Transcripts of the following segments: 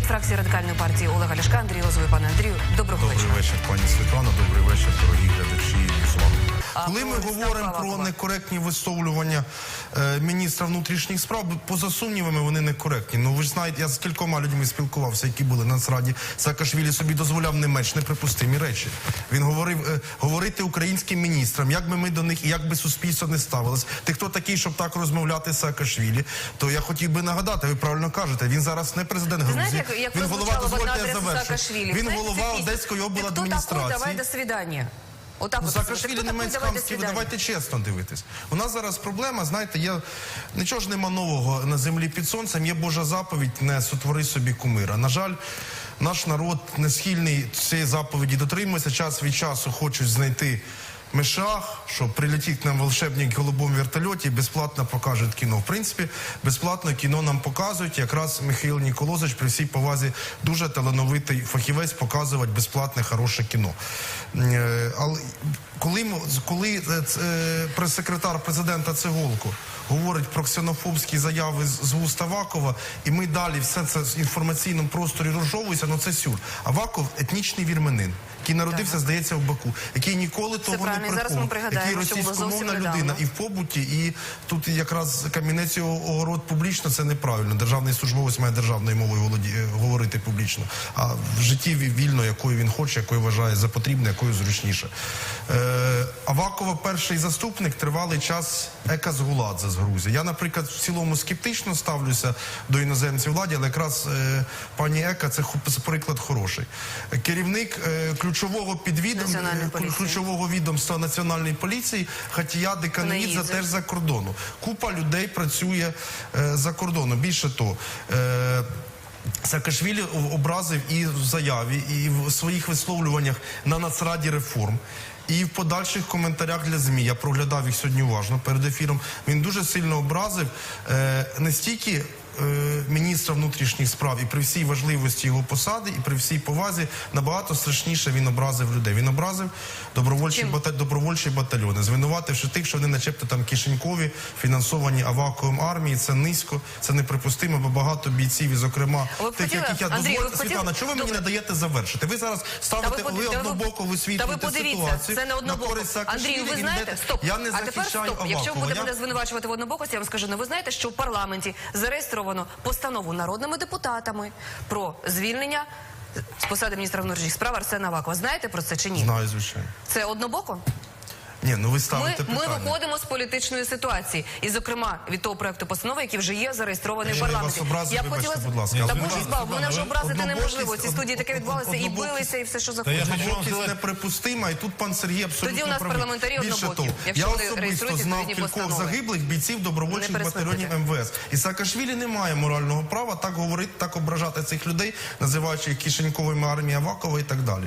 від фракції радикальної партії Олега Ляшка Андрій Лозовий. Пане Андрію, доброго Добрий вечора. вечір, пані Світлана. Добрий вечір, дорогі глядачі. А Коли ми говоримо про некоректні висловлювання е, міністра внутрішніх справ, поза сумнівами вони некоректні. Ну ви ж знаєте, я з кількома людьми спілкувався, які були на Нацраді. Саакашвілі собі дозволяв не менш неприпустимі речі. Він говорив е, говорити українським міністрам, як би ми до них і як би суспільство не ставилось. Ти хто такий, щоб так розмовляти з Саакашвілі? То я хотів би нагадати, ви правильно кажете. Він зараз не президент Грузії. Як, як він голова дозвольте я завершу. Він голова? Одеської Ти хто? Давай до свидання. Отак Ну, Саакашвілі не менш хамський, ви давайте чесно дивитись. У нас зараз проблема, знаєте, є нічого ж нема нового на землі під сонцем. Є Божа заповідь, не сотвори собі кумира. На жаль, наш народ не схильний цієї заповіді дотримується. Час від часу хочуть знайти. Мешах, що прилетить нам волшебник в голубому вертольоті і безплатно покажуть кіно. В принципі, безплатно кіно нам показують. Якраз Михайло Ніколозович при всій повазі дуже талановитий фахівець показувати безплатне хороше кіно. Е, Але коли, коли е, е, прес-секретар президента Цеголко говорить про ксенофобські заяви з, з вуст Авакова, і ми далі все це в інформаційному просторі розжовується, ну це сюр. Аваков етнічний вірменин. Який народився, здається, в Баку, який ніколи того не правильно. Зараз ми приховував, пригадаємо, який російськомовна людина і в побуті, і тут якраз камінець його огород публічно це неправильно. Державний службовець має державною мовою володі... е, говорити публічно, а в житті вільно, якою він хоче, якою вважає за потрібне, якою зручніше. Е, Авакова перший заступник тривалий час Екас Гуладзе з Грузії. Я, наприклад, в цілому скептично ставлюся до іноземців владі, але якраз е, пані Ека це це приклад хороший. Керівник е, ключового Національної е, ключового відомства національної поліції Хатія Деканоїдзе Наїдзе. теж за кордону. Купа людей працює е, за кордоном. Більше того. Е, Саакашвілі образив і в заяві, і в своїх висловлюваннях на Нацраді реформ. І в подальших коментарях для ЗМІ я проглядав їх сьогодні уважно перед ефіром. Він дуже сильно образив е, не стільки міністра внутрішніх справ і при всій важливості його посади, і при всій повазі набагато страшніше він образив людей. Він образив добровольчі, бата, добровольчі батальйони, звинувативши тих, що вони начебто там кишенькові, фінансовані авакуєм армії. Це низько, це неприпустимо, бо багато бійців, і зокрема Ви тих, хотіли, яких я Андрій, ви хотіли- Світлана, чого ви мені не даєте завершити? Ви зараз ставите Та ви ви ви- однобоко ви висвітлюєте ситуацію. це не на однобоко. Андрію, ви знаєте, стоп. Я не а тепер захищаю стоп. Якщо Авакова. буде мене звинувачувати в однобокості, я вам скажу, ну ви знаєте, що в парламенті зареєстровано постанову народними депутатами про звільнення з посади міністра внутрішніх справ Арсена Авакова. Знаєте про це чи ні? Знаю, звичайно. Це однобоко? Ні, ну ви Ми, ставите ми питання. виходимо з політичної ситуації, і зокрема від того проекту постанови, який вже є зареєстрований в парламенті. вас образив, я б хотіла будь ласка. та боже збав, мене вже образити неможливо. Ці студії таке відбувалося і билися, і все, що хочу Однобокість неприпустима, і тут пан Сергій абсолютно Тоді у нас парламентарі однобокі, якщо я вони особисто знав кількох загиблих бійців добровольчих батальйонів. МВС. І Саакашвілі не має морального права так говорити, так ображати цих людей, називаючи їх кишеньковими армії Авакова і так далі.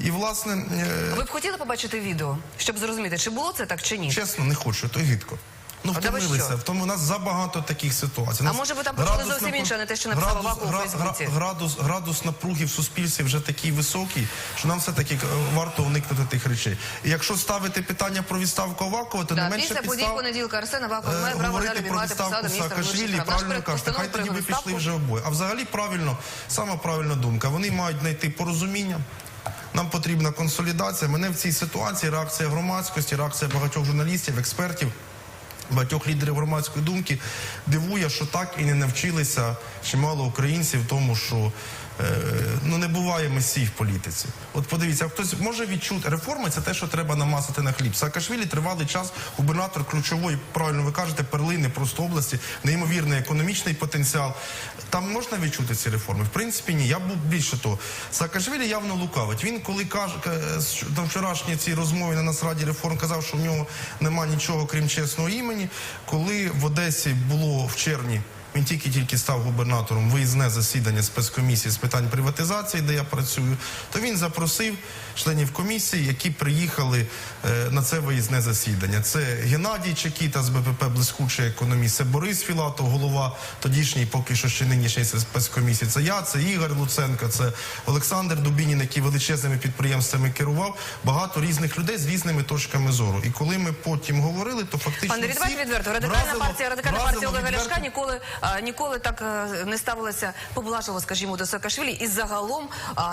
І власне. е, Ви б хотіли побачити відео, щоб зрозуміти, чи було це так, чи ні? Чесно, не хочу, то гидко. Ну, А втомилися. В тому у нас забагато таких ситуацій. Нас може, ви там градус зовсім інше, а не те, що написав градус- Аваков у Фейсбуці? Градус, градус напруги в суспільстві вже такий високий, що нам все-таки е, варто уникнути тих речей. І якщо ставити питання про відставку Авакова, то не менше після подій підстав понеділка Арсен Аваков е, має право говорити далі про обіймати відставку посаду міністра Саакашвілі. внутрішніх справ. Наш правильно кажете, хай тоді би пішли вже обоє. А взагалі правильно, сама правильна думка. Вони мають знайти порозуміння. Нам потрібна консолідація. Мене в цій ситуації реакція громадськості, реакція багатьох журналістів, експертів. Багатьох лідерів громадської думки дивує, що так і не навчилися чимало українців тому, що е, ну не буває месій в політиці. От подивіться, хтось може відчути реформи, це те, що треба намасити на хліб. Саакашвілі тривалий час губернатор ключової, правильно ви кажете, перлини просто області, неймовірний економічний потенціал. Там можна відчути ці реформи? В принципі, ні. Я був більше того. Саакашвілі явно лукавить. Він коли каже е, що на вчорашній цій розмові на Нацраді реформ казав, що в нього нема нічого крім чесного імені. Коли в Одесі було в червні. Він тільки-тільки став губернатором виїзне засідання спецкомісії з питань приватизації, де я працюю. То він запросив членів комісії, які приїхали е, на це виїзне засідання. Це Геннадій Чекіта з БПП блискучий економіст, це Борис Філатов, голова тодішній, поки що ще нинішній спецкомісії. Це я, це Ігор Луценко, це Олександр Дубінін, який величезними підприємствами керував. Багато різних людей з різними точками зору. І коли ми потім говорили, то фактично Андрій, давайте відверто. Радикальна партія, радикальна партія Олега Ляшка ніколи а, ніколи так е, не ставилася поблажливо, скажімо, до Саакашвілі і загалом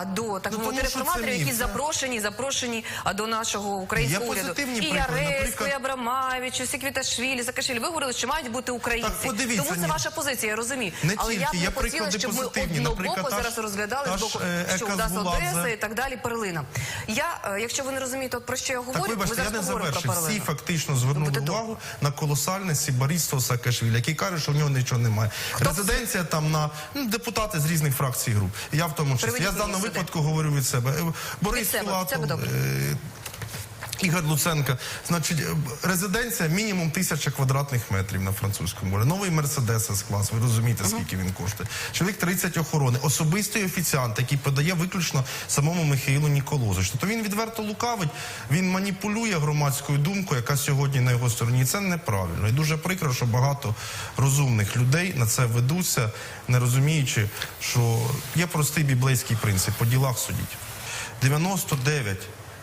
до так Ну, мовити тому реформаторів, які запрошені, запрошені до нашого українського уряду. І. Яресько, і Абрамавичу, Сіквіташвілі, Саакашвілі. Ви говорили, що мають бути українці. Так, подивіться, Тому це ні. ваша позиція, я розумію. Не Але тільки, я б не хотіла, щоб ми однобоко зараз розглядали з боку, е, що у нас Одеса і так далі, перлина. Я, е, якщо ви не розумієте, про що я говорю, Так, вибачте, ми я зараз не поговоримо про. Всі фактично звернули увагу на колосальне сібарійство Саакашвілі, який каже, що в нього нічого немає. Резиденція там на ну, депутати з різних фракцій груп. Я в тому числі. Приведіть Я в даному сюди. випадку говорю від себе. Е, Борис Філатов, Ігор Луценко, значить, е, резиденція мінімум тисяча квадратних метрів на французькому морі. Новий мерседес з клас. Ви розумієте, скільки він коштує. Чоловік 30 охорони, особистий офіціант, який подає виключно самому Михаїлу Ніколозовичу. Тобто він відверто лукавить, він маніпулює громадською думкою, яка сьогодні на його стороні. І це неправильно. І дуже прикро, що багато розумних людей на це ведуться, не розуміючи, що є простий біблейський принцип по ділах судіть. 99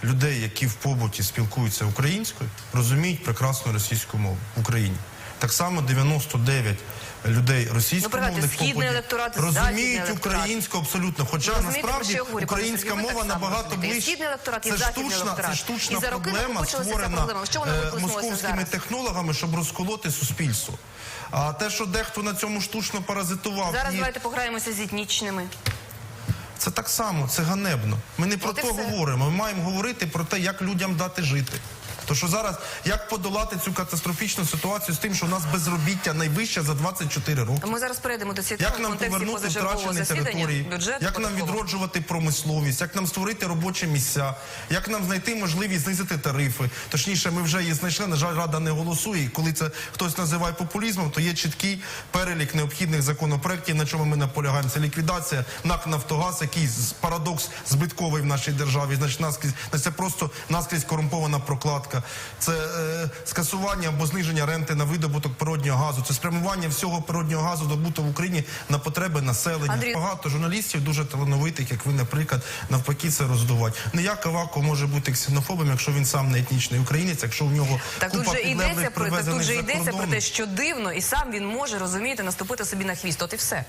людей, які в побуті спілкуються українською, розуміють прекрасну російську мову в Україні. Так само 99 людей російськомовних Ну, побуті розуміють українську абсолютно. Хоча про насправді говорю, українська мова набагато ближче. Це штучна, це штучна І проблема, створена е, московськими технологами, щоб розколоти суспільство. А те, що дехто на цьому штучно паразитував, Зараз і давайте пограємося з етнічними. Це так само, це ганебно. Ми не про От все. говоримо. Ми маємо говорити про те, як людям дати жити. То що зараз як подолати цю катастрофічну ситуацію з тим, що у нас безробіття найвище за 24 роки. Ми зараз перейдемо до цієї Як нам повернути втрачені території? бюджету, Як нам відроджувати промисловість? Як нам створити робочі місця? Як нам знайти можливість знизити тарифи? Точніше, ми вже її знайшли. На жаль, рада не голосує. І коли це хтось називає популізмом, то є чіткий перелік необхідних законопроєктів, на чому ми наполягаємо. Це ліквідація НАК Нафтогаз, який парадокс збитковий в нашій державі. Значить, наскрізь це просто наскрізь корумпована прокладка. Це е, скасування або зниження ренти на видобуток природнього газу. Це спрямування всього природнього газу добутого в Україні на потреби населення. Андрій- Багато журналістів дуже талановитих, як ви, наприклад, навпаки, це роздувають. Не як Авако може бути ксенофобом, якщо він сам не етнічний українець, якщо в нього Так тут купа же підлеглих йдеться про так тут же йдеться про те, що дивно, і сам він може розумієте наступити собі на хвіст. От і все.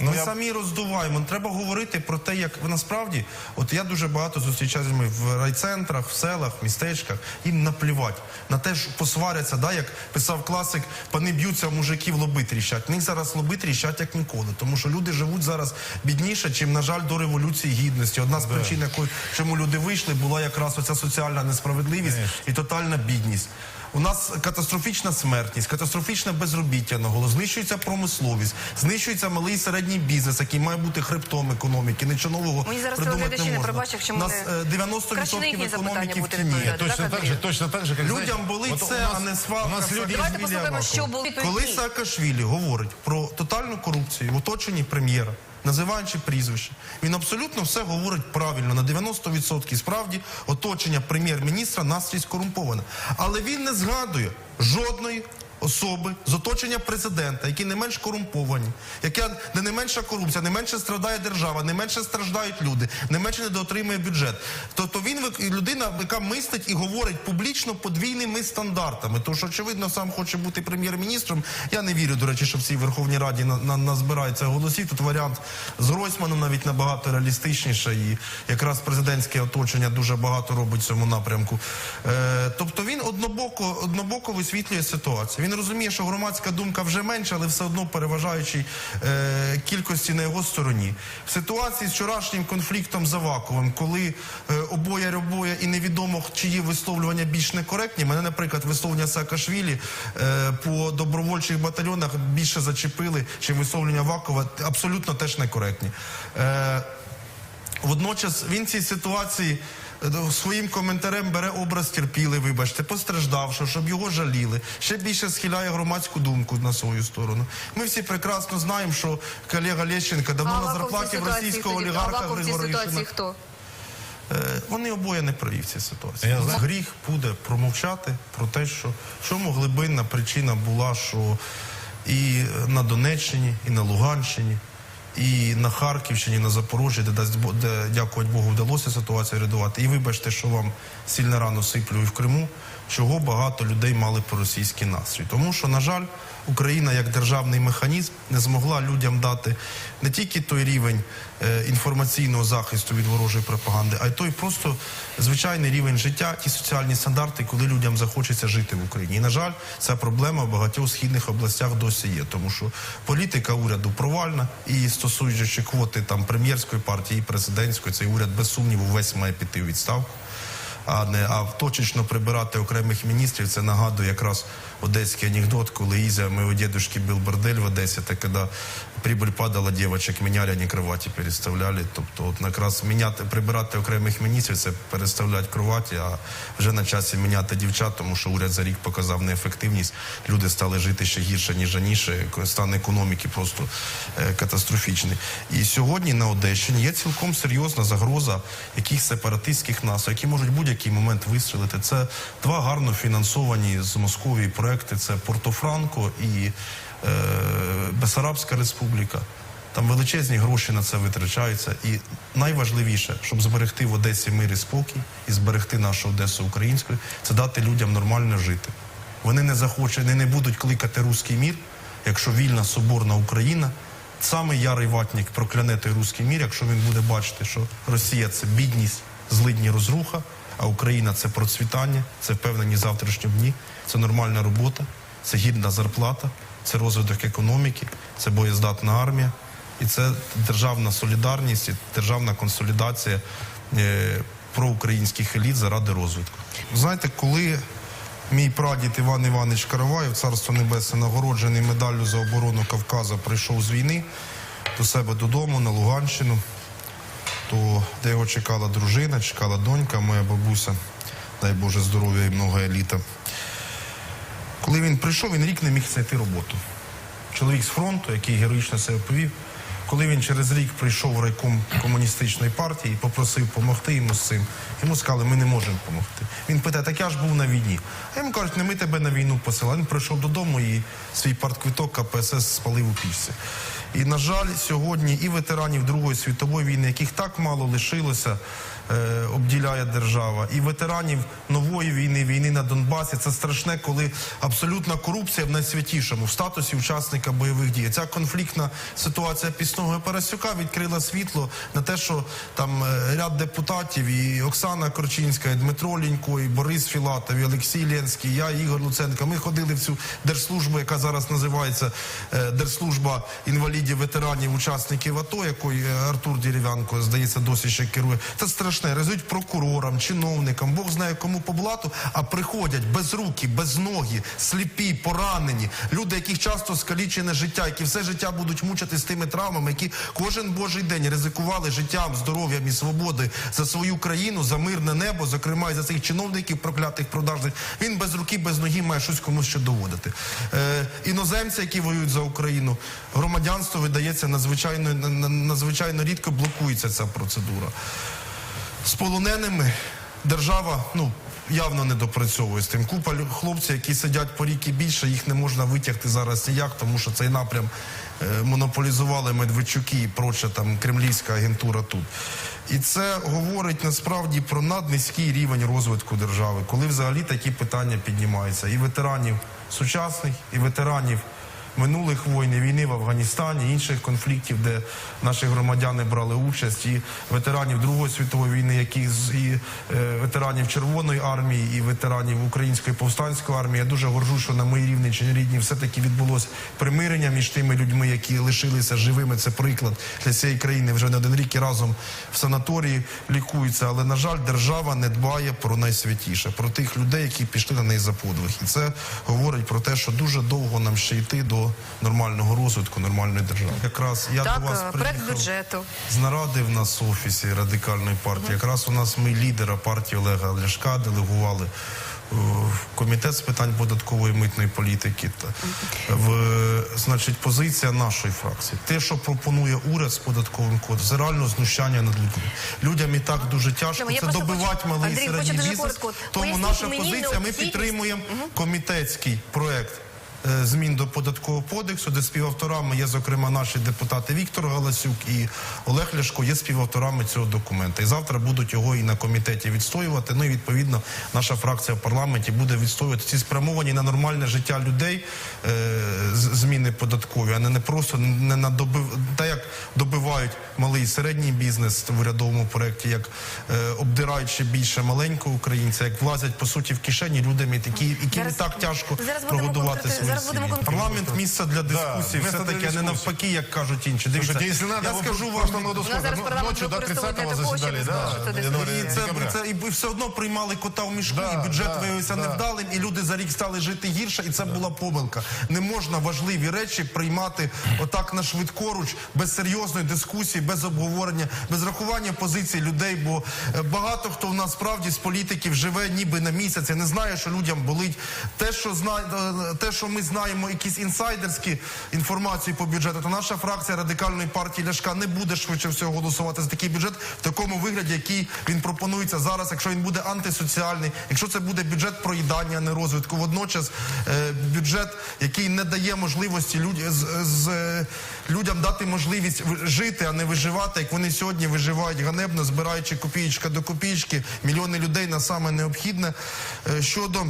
Ми самі роздуваємо. Треба говорити про те, як насправді, от я дуже багато зустрічаюся з людьми в райцентрах, в селах, в містечках. Їм наплівати на те, що посваряться, да, як писав класик, пани б'ються, а мужиків лоби тріщать. В них зараз лоби тріщать як ніколи, тому що люди живуть зараз бідніше, чим, на жаль, до революції гідності. Одна з причин, якої чому люди вийшли, була якраз оця соціальна несправедливість і тотальна бідність. У нас катастрофічна смертність, катастрофічне безробіття на голос, знищується промисловість, знищується малий і середній бізнес, який має бути хребтом економіки. Нічого нового Мені зараз придумати не не можна. У нас мене- е, 90% Краще на їхні запитання економіки в тіні. Точно Так, так же, точно так же, как Людям болить це, нас- а не свалка. У нас люди Давайте послухаємо, що були Коли. Саакашвілі говорить про тотальну корупцію в оточенні прем'єра, називаючи прізвище, він абсолютно все говорить правильно на 90%. Справді, оточення прем'єр-міністра настрій скорумповане, Але він не згадує жодної. Особи з оточення президента, які не менш корумповані, яке де не менша корупція, не менше страдає держава, не менше страждають люди, не менше недоотримує бюджет. Тобто він людина, яка мистить і говорить публічно подвійними стандартами. Тому що очевидно сам хоче бути прем'єр-міністром. Я не вірю, до речі, що в Верховній Раді на, на, голосів. Тут варіант з Гройсманом навіть набагато реалістичніше, і якраз президентське оточення дуже багато робить в цьому напрямку. Е, тобто він однобоко, однобоко висвітлює ситуацію. Він розуміє, що громадська думка вже менша, але все одно переважаючій е, кількості на його стороні. В ситуації з вчорашнім конфліктом з Аваковим, коли е, обоє обоє і невідомо чиї висловлювання більш некоректні. Мене, наприклад, висловлення Саакашвілі е, по добровольчих батальйонах більше зачепили, чим висловлення Авакова, абсолютно теж некоректні. Е, Водночас він цій ситуації е, своїм коментарем бере образ терпіли, вибачте, постраждавши, щоб його жаліли. Ще більше схиляє громадську думку на свою сторону. Ми всі прекрасно знаємо, що колега Лещенка давно на в цій зарплаті в російського олігарха Аваков в цій Григорія ситуації Юшина. хто? Е, Вони обоє не праві в цій ситуації. Я знаю. Гріх буде промовчати про те, що чому глибинна причина була, що і на Донеччині, і на Луганщині, і на Харківщині, на Запорожжі, де дасть де, дякувати Богу, вдалося ситуацію рятувати. І вибачте, що вам сильно рано сиплю і в Криму. Чого багато людей мали проросійський настрій. Тому що, на жаль, Україна як державний механізм не змогла людям дати не тільки той рівень е, інформаційного захисту від ворожої пропаганди, а й той просто звичайний рівень життя, ті соціальні стандарти, коли людям захочеться жити в Україні. І на жаль, ця проблема в багатьох східних областях досі є, тому що політика уряду провальна і стосуючи квоти там прем'єрської партії, і президентської, цей уряд без сумніву весь має піти у відставку а не а точечно прибирати окремих міністрів. Це нагадує якраз одеський анекдот, коли Ізя моего дедушки був бордель в Одесі, та коли прибыль падала, дівчаток міняли, а не кроваті переставляли. Тобто, от якраз міняти, прибирати окремих міністрів, це переставляти кроваті, а вже на часі міняти дівчат, тому що уряд за рік показав неефективність. Люди стали жити ще гірше, ніж раніше. Стан економіки просто е, катастрофічний. І сьогодні на Одещині є цілком серйозна загроза якихось сепаратистських нас, які можуть будь-який момент вистрілити. Це два гарно фінансовані з Московії проекти. Це Порто-Франко і е, Бесарабська республіка. Там величезні гроші на це витрачаються. І найважливіше, щоб зберегти в Одесі мир і спокій і зберегти нашу Одесу українською, це дати людям нормально жити. Вони не захочуть, не будуть кликати руський мір, якщо вільна соборна Україна. Саме ярий ватник прокляне той руський мір, якщо він буде бачити, що Росія це бідність, злидні розруха, а Україна це процвітання, це впевнені завтрашні дні, це нормальна робота, це гідна зарплата, це розвиток економіки, це боєздатна армія, і це державна солідарність, і державна консолідація е, проукраїнських еліт заради розвитку. Знаєте, коли Мій прадід Іван Іванович Караваєв, царство небесне, нагороджений медаллю за оборону Кавказа, прийшов з війни до себе додому на Луганщину, то де його чекала дружина, чекала донька, моя бабуся, дай Боже здоров'я і много еліта. Коли він прийшов, він рік не міг знайти роботу. Чоловік з фронту, який героїчно себе повів, коли він через рік прийшов в райком комуністичної партії і попросив допомогти йому з цим, йому сказали, ми не можемо допомогти. Він питає, так я ж був на війні. А йому кажуть, не ми тебе на війну посилали. Він прийшов додому і свій партквиток КПСС спалив у пічці. І, на жаль, сьогодні і ветеранів Другої світової війни, яких так мало лишилося, обділяє держава, і ветеранів нової війни, війни на Донбасі. Це страшне, коли абсолютна корупція в найсвятішому в статусі учасника бойових дій. Ця конфліктна ситуація пісного Парасюка відкрила світло на те, що там е, ряд депутатів, і Оксана Корчинська, і Дмитро Лінько, і Борис Філатов, і Олексій Ленський, я і Ігор Луценко. Ми ходили в цю держслужбу, яка зараз називається е, Держслужба інвалідів, ветеранів, учасників АТО, якою е, Артур Дерев'янко, здається, досі ще керує. Це страшне. Резуть прокурорам, чиновникам, Бог знає кому по блату, а приходять без руки, без ноги, сліпі, поранені, люди, яких часто скалічене життя, які все життя будуть мучити з тими травмами, які кожен божий день ризикували життям, здоров'ям і свободою за свою країну, за мирне небо, зокрема і за цих чиновників проклятих продажних. Він без руки, без ноги має щось комусь ще доводити. Е, іноземці, які воюють за Україну, громадянство видається надзвичайно на- на- надзвичайно рідко блокується ця процедура. З полоненими держава ну явно не допрацьовує з тим. Купа хлопців, які сидять по рік і більше, їх не можна витягти зараз ніяк, тому що цей напрям е, монополізували Медведчуки і проча там кремлівська агентура тут. І це говорить насправді про наднизький рівень розвитку держави, коли взагалі такі питання піднімаються. І ветеранів сучасних, і ветеранів минулих воїн, війни в Афганістані, інших конфліктів, де наші громадяни брали участь, і ветеранів Другої світової війни, які і е, ветеранів Червоної армії, і ветеранів Української повстанської армії. Я дуже горжу, що на моїй рівничині рідні все-таки відбулось примирення між тими людьми, які лишилися живими. Це приклад для цієї країни. Вже не один рік і разом в санаторії лікуються. Але на жаль, держава не дбає про найсвятіше, про тих людей, які пішли на неї за подвиг. І це говорить про те, що дуже довго нам ще йти до нормального розвитку, нормальної держави. Якраз я Так, до вас е, проект приїхав бюджету. з наради в нас в офісі радикальної партії. Якраз у нас ми лідера партії Олега Ляшка делегували. е, В комітет з питань податкової і митної політики та в значить позиція нашої фракції. Те, що пропонує уряд з податковим кодексом, це реально знущання над людьми. Людям і так дуже тяжко. Я Це добивати хочу- малий Андрій, середній бізнес. Тому Поясніть наша позиція. Ми підтримуємо комітетський проект змін до податкового кодексу, де співавторами є, зокрема, наші депутати Віктор Галасюк і Олег Ляшко є співавторами цього документа. І завтра будуть його і на комітеті відстоювати. Ну і відповідно наша фракція в парламенті буде відстоювати ці спрямовані на нормальне життя людей е, зміни податкові, а не, не просто не на добив... та як добивають малий і середній бізнес в урядовому проєкті, як е, обдирають ще більше маленького українця, як влазять по суті в кишені людям, які, яким Зараз- так тяжко прогодувати свої зараз будемо конкретно. Парламент місце для дискусії, місце все для таки, а не навпаки, як кажуть інші. Дивіться, Слушайте, если надо, я вы скажу в вам. прошлом году У сколько? зараз Ну, парламент Ночью до використовують 30-го для того, щоб заседали, да, знищити января, І це, декабря. це і ви все одно приймали кота в мішку, Да, і бюджет да, виявився да. невдалим, і люди за рік стали жити гірше, і це була помилка. Не можна важливі речі приймати отак на швидкоруч, без серйозної дискусії, без обговорення, без рахування позицій людей. Бо е, багато хто в нас справді з політиків живе ніби на місяць, і не знає, що людям болить. Те, що зна... е, те, що ми знаємо, якісь інсайдерські інформації по бюджету, то наша фракція радикальної партії Ляшка не буде швидше всього голосувати за такий бюджет в такому вигляді, який він пропонується зараз. Якщо він буде антисоціальний, якщо це буде бюджет проїдання, а не розвитку, водночас е, бюджет, який не дає можливості людям дати можливість жити, а не виживати, як вони сьогодні виживають ганебно, збираючи копієчка до копієчки, мільйони людей на саме необхідне. Е, щодо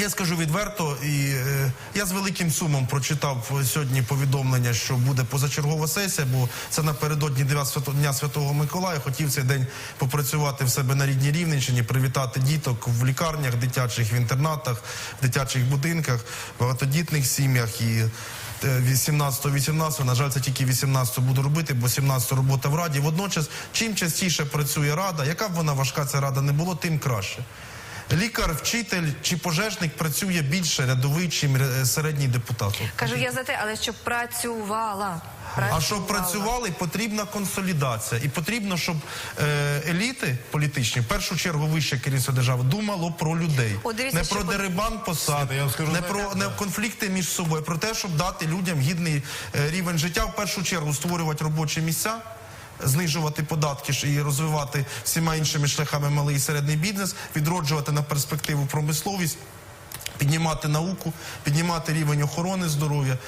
я скажу відверто, і е, я з великим сумом прочитав е, сьогодні повідомлення, що буде позачергова сесія, бо це напередодні 9 Дня Святого Миколая. Хотів цей день попрацювати в себе на рідній Рівненщині, привітати діток в лікарнях дитячих, в інтернатах, в дитячих будинках, багатодітних сім'ях і. 18-18, на жаль, це тільки 18 буду робити, бо 17 робота в раді. Водночас, чим частіше працює рада, яка б вона важка ця рада не було, тим краще. Лікар, вчитель чи пожежник працює більше рядовий, чим середній депутат. Кажу, я за те, але щоб працювала. А щоб працювали, потрібна консолідація. І потрібно, щоб е, еліти політичні, в першу чергу вище керівництво держави, думало про людей. О, дивіться, не про дерибан посад, я скажу, не про не конфлікти між собою, а про те, щоб дати людям гідний е, рівень життя, в першу чергу створювати робочі місця. Знижувати податки і розвивати всіма іншими шляхами малий і середній бізнес, відроджувати на перспективу промисловість, піднімати науку, піднімати рівень охорони здоров'я,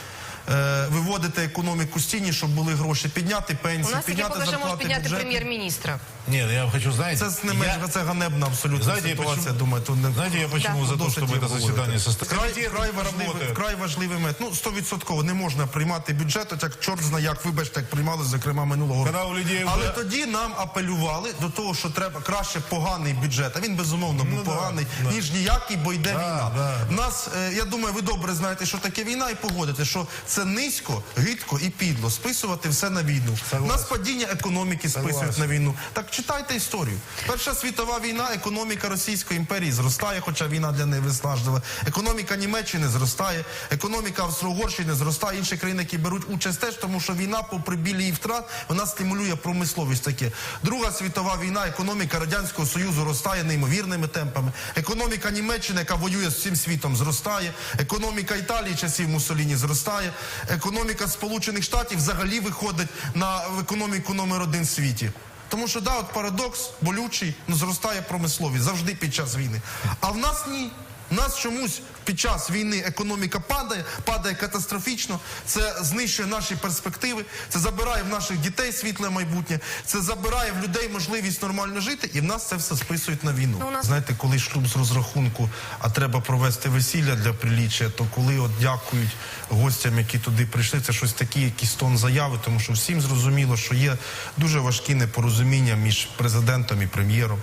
е, виводити економіку з тіні, щоб були гроші, підняти У пенсії, нас підняти поки що може зарплати підняти прем'єр-міністра. Нет, я хочу, знаете, Це не менш я- це ганебна абсолютно Знаете, я ситуація. почему- Думаю, тут не знаете, я почему Да. за то, Досить чтобы это заседание говорити. состоялось? Вкрай, вкрай, важливий, вкрай важливий мет. Ну, 100% не можна приймати бюджет, от як чорт знає, як вибачте, як приймали, зокрема, минулого у людей Але вже- тоді нам апелювали до того, що треба краще поганий бюджет. А він безумовно був Ну, да, поганий, да. ніж ніякий, бо йде Да, війна. да. В Нас, е, я думаю, ви добре знаєте, що таке війна, і погодите, що це низько, гидко і підло списувати все на війну. У нас падіння економіки списують Согласен. на війну. Так читайте історію. Перша світова війна, економіка Російської імперії зростає, хоча війна для неї виснажлива. Економіка Німеччини зростає, економіка Австро-Угорщини зростає. Інші країни, які беруть участь теж, тому що війна, попри біль і втрат, вона стимулює промисловість. Таке друга світова війна, економіка радянського союзу ростає неймовірними темпами. Економіка Німеччини, яка воює з всім світом, зростає. Економіка Італії часів Муссоліні зростає. Економіка Сполучених Штатів взагалі виходить на економіку номер один в світі. Тому що да, от парадокс болючий, ну зростає промисловість завжди під час війни. А в нас ні. В нас чомусь під час війни економіка падає, падає катастрофічно. Це знищує наші перспективи, це забирає в наших дітей світле майбутнє, це забирає в людей можливість нормально жити, і в нас це все списують на війну. Ну, нас- Знаєте, коли шлюб з розрахунку, а треба провести весілля для приліччя, то коли от дякують гостям, які туди прийшли, це щось такі, якийсь тон заяви, тому що всім зрозуміло, що є дуже важкі непорозуміння між президентом і прем'єром.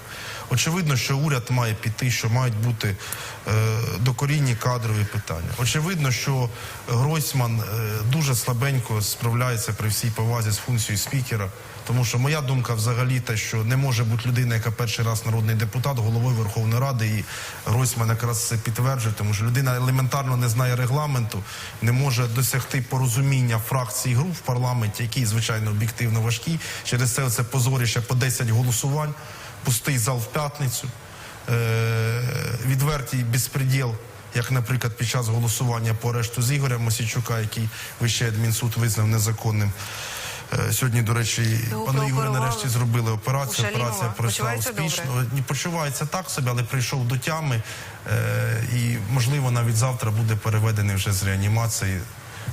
Очевидно, що уряд має піти, що мають бути е, докорінні кадрові питання. Очевидно, що Гройсман е, дуже слабенько справляється при всій повазі з функцією спікера. Тому що моя думка взагалі те, що не може бути людина, яка перший раз народний депутат, головою Верховної Ради, і Гройсман якраз це підтверджує, тому що людина елементарно не знає регламенту, не може досягти порозуміння фракцій і груп в парламенті, який, звичайно, об'єктивно важкий. Через це це позоріще по 10 голосувань, пустий зал в п'ятницю, е- відвертий безпреділ. Як, наприклад, під час голосування по арешту з Ігоря Мосійчука, який Вищий адмінсуд визнав незаконним. Е, Сьогодні, до речі, пану Ігорю нарешті зробили операцію. Операція пройшла успішно. добре? Почувається так собі, але прийшов до тями. Е, і, можливо, навіть завтра буде переведений вже з реанімації.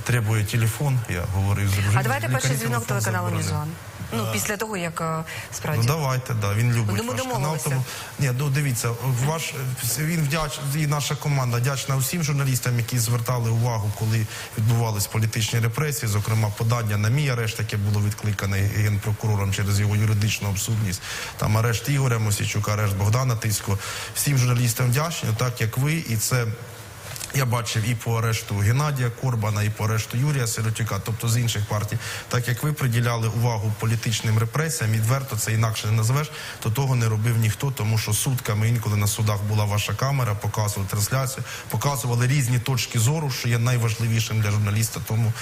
Требує телефон, я говорив з дружиною. А давайте перший дзвінок телеканалу. Мізон. Ну, після того, як е, Ну давайте, да. Він любить Ну, ваш канал. Тому ні, ну дивіться, ваш він вдяч і наша команда вдячна усім журналістам, які звертали увагу, коли відбувались політичні репресії, зокрема подання на мій арешт, яке було відкликане генпрокурором через його юридичну обсудність. Там арешт Ігоря Мосійчука, арешт Богдана Тисько. Всім журналістам вдячні, так як ви, і це. Я бачив і по арешту Геннадія Корбана, і по арешту Юрія Сиротюка, тобто з інших партій, так як ви приділяли увагу політичним репресіям, відверто це інакше не назвеш, то того не робив ніхто, тому що сутками інколи на судах була ваша камера, показували трансляцію, показували різні точки зору, що є найважливішим для журналіста. Тому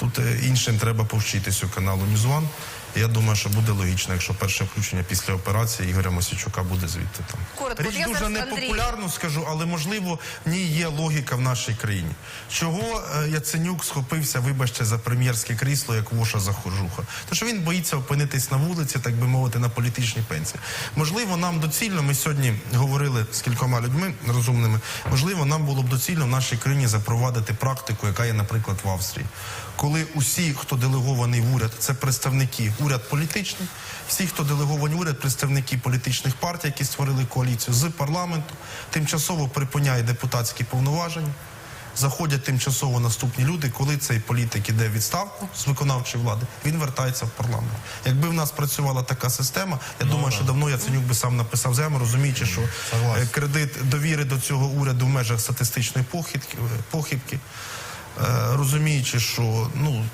тут е, іншим треба повчитися каналу Мізуан. Я думаю, що буде логічно, якщо перше включення після операції Ігоря Мосічука буде звідти там. Коротко, Річ я дуже зараз, непопулярна гарно скажу, але можливо в ній є логіка в нашій країні. Чого е, Яценюк схопився, вибачте, за прем'єрське крісло, як воша за хожуха? Тому що він боїться опинитись на вулиці, так би мовити, на політичній пенсії. Можливо, нам доцільно. Ми сьогодні говорили з кількома людьми розумними. Можливо, нам було б доцільно в нашій країні запровадити практику, яка є, наприклад, в Австрії, коли усі, хто делегований в уряд, це представники уряд політичний. Всі, хто делеговані уряд, представники політичних партій, які створили коаліцію з парламенту, тимчасово припиняє депутатські повноваження. Заходять тимчасово наступні люди, коли цей політик іде в відставку з виконавчої влади, він вертається в парламент. Якби в нас працювала така система, я думаю, що давно Яценюк би сам написав заяву, розуміючи, що е, кредит довіри до цього уряду в межах статистичної похибки, похибки е, розуміючи, що ну.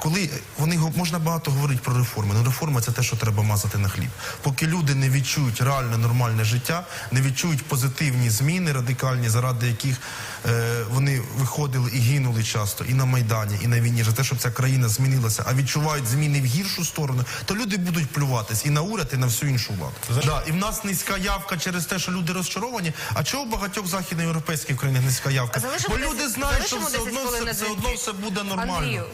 Коли вони можна багато говорити про реформи, але реформа це те, що треба мазати на хліб. Поки люди не відчують реальне нормальне життя, не відчують позитивні зміни радикальні, заради яких е, вони виходили і гинули часто і на майдані, і на війні, за те, щоб ця країна змінилася, а відчувають зміни в гіршу сторону, то люди будуть плюватись і на уряд, і на всю іншу владу. Да, і в нас низька явка через те, що люди розчаровані. А чого багатьох західноєвропейських країнах низька явка? Залишимо Бо 10 люди знають, що все одно, все, все одно все буде нормально. Андрію.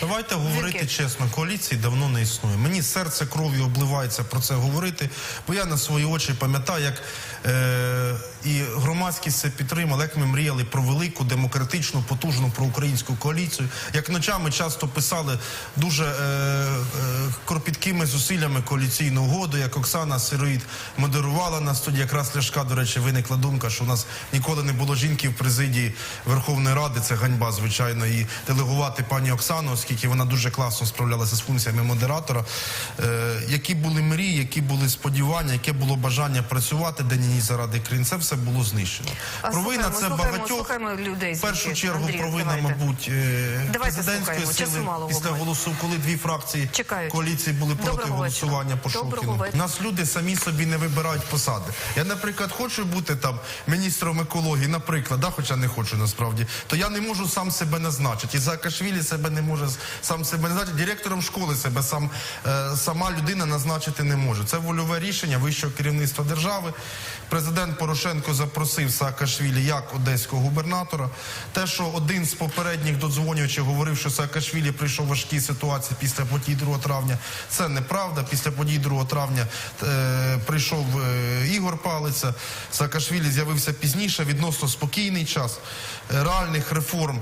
Давайте говорити Дзвінки. чесно, коаліції давно не існує. Мені серце кров'ю обливається про це говорити, бо я на свої очі пам'ятаю, як і громадськість це підтримала, як ми мріяли про велику демократичну, потужну проукраїнську коаліцію, як ночами часто писали дуже е, е, кропіткими зусиллями коаліційну угоду, як Оксана Сироїд модерувала нас тоді. Якраз Ляшка, до речі, виникла думка, що у нас ніколи не було жінки в президії Верховної Ради. Це ганьба, звичайно, і делегувати пані Оксану, оскільки вона дуже класно справлялася з функціями модератора. Е, які були мрії, які були сподівання, яке було бажання працювати день і заради країн, це все було знищено. А провина це слухаємо, багатьох. слухаємо людей. В першу чергу Андрію, провина, давайте. мабуть, е, Давайте президентської слухаємо. Сили мало після голосу, коли дві фракції Чекають. коаліції були проти Доброго голосування по Доброго Нас люди самі собі не вибирають посади. Я, наприклад, хочу бути там міністром екології, наприклад, да, хоча не хочу насправді, то я не можу сам себе назначити. І Заакашвілі себе не може сам себе назначити. Директором школи себе сам е, сама людина назначити не може. Це вольове рішення вищого керівництва держави. Президент Порошенко запросив Саакашвілі як одеського губернатора. Те, що один з попередніх додзвонювачів говорив, що Саакашвілі прийшов в важкій ситуації після подій 2 травня, це неправда. Після подій 2 травня е, прийшов е, Ігор Палиця. Саакашвілі з'явився пізніше, відносно спокійний час е, реальних реформ.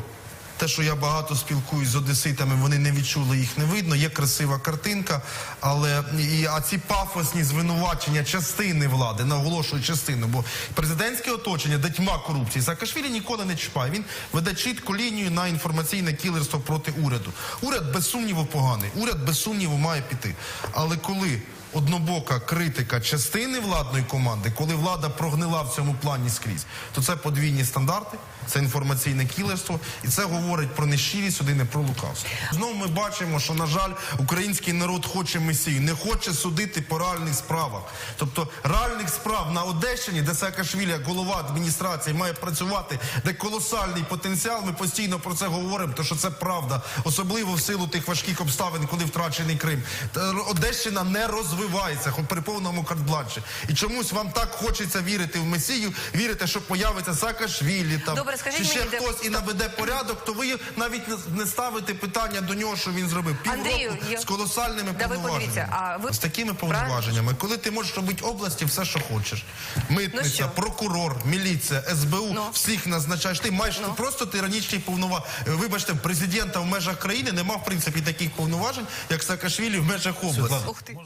Те, що я багато спілкуюсь з одеситами, вони не відчули, їх не видно. Є красива картинка, але і, а ці пафосні звинувачення частини влади, наголошую частину, бо президентське оточення, де тьма корупції, Саакашвілі ніколи не чіпає. Він веде чітку лінію на інформаційне кілерство проти уряду. Уряд без сумніву поганий. Уряд без сумніву має піти. Але коли однобока критика частини владної команди, коли влада прогнила в цьому плані скрізь, то це подвійні стандарти, це інформаційне кілерство, і це говорить про нещирість, не про лукавство. Знову ми бачимо, що на жаль, український народ хоче месію, не хоче судити по реальних справах. Тобто реальних справ на Одещині, де Саакашвілі, голова адміністрації, має працювати, де колосальний потенціал. Ми постійно про це говоримо, тому що це правда, особливо в силу тих важких обставин, коли втрачений Крим. Одещина не розвивається. хоч при повному картбланші. І чомусь вам так хочеться вірити в Месію, вірите, що появиться Саакашвілі там Добре, скажіть чи ще мені, де- хтось і наведе порядок, то ви навіть не, не ставите питання до нього, що він зробив. Півроку Андрію, я- з колосальними Да ви повноваженнями. подивіться, а ви- З такими Правильно. повноваженнями, коли ти можеш робити області все, що хочеш. Ну Митниця, що? прокурор, міліція, СБУ, Ну. всіх назначаєш. Ти маєш просто тиранічні повноваження. Вибачте, президента в межах країни нема в принципі таких повноважень, як Саакашвілі в межах області. Ух ти.